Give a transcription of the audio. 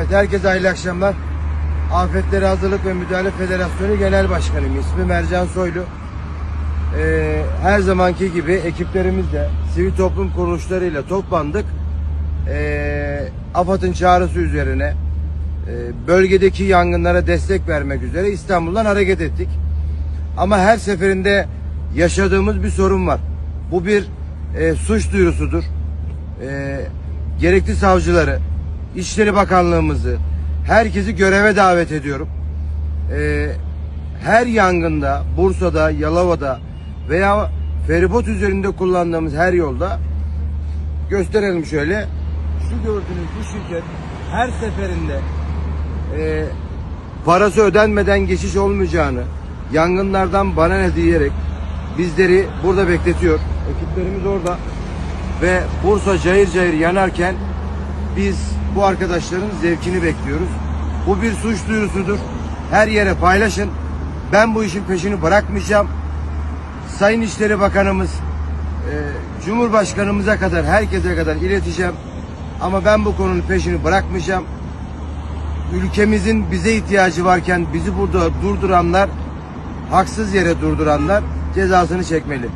Evet, herkese hayırlı akşamlar. Afetlere Hazırlık ve Müdahale Federasyonu Genel Başkanıyım. İsmim Mercan Soylu. Ee, her zamanki gibi ekiplerimizle, sivil toplum kuruluşlarıyla toplandık. Ee, AFAD'ın çağrısı üzerine e, bölgedeki yangınlara destek vermek üzere İstanbul'dan hareket ettik. Ama her seferinde yaşadığımız bir sorun var. Bu bir e, suç duyurusudur. E, gerekli savcıları, İçişleri Bakanlığımızı, herkesi göreve davet ediyorum. E, her yangında, Bursa'da, Yalova'da veya feribot üzerinde kullandığımız her yolda gösterelim şöyle. Şu gördüğünüz bu şirket her seferinde e, parası ödenmeden geçiş olmayacağını, yangınlardan bana ne diyerek bizleri burada bekletiyor. Ekiplerimiz orada ve Bursa cayır cayır yanarken biz bu arkadaşların zevkini bekliyoruz. Bu bir suç duyurusudur. Her yere paylaşın. Ben bu işin peşini bırakmayacağım. Sayın İşleri Bakanımız, e, Cumhurbaşkanımıza kadar, herkese kadar ileteceğim. Ama ben bu konunun peşini bırakmayacağım ülkemizin bize ihtiyacı varken bizi burada durduranlar, haksız yere durduranlar cezasını çekmeli.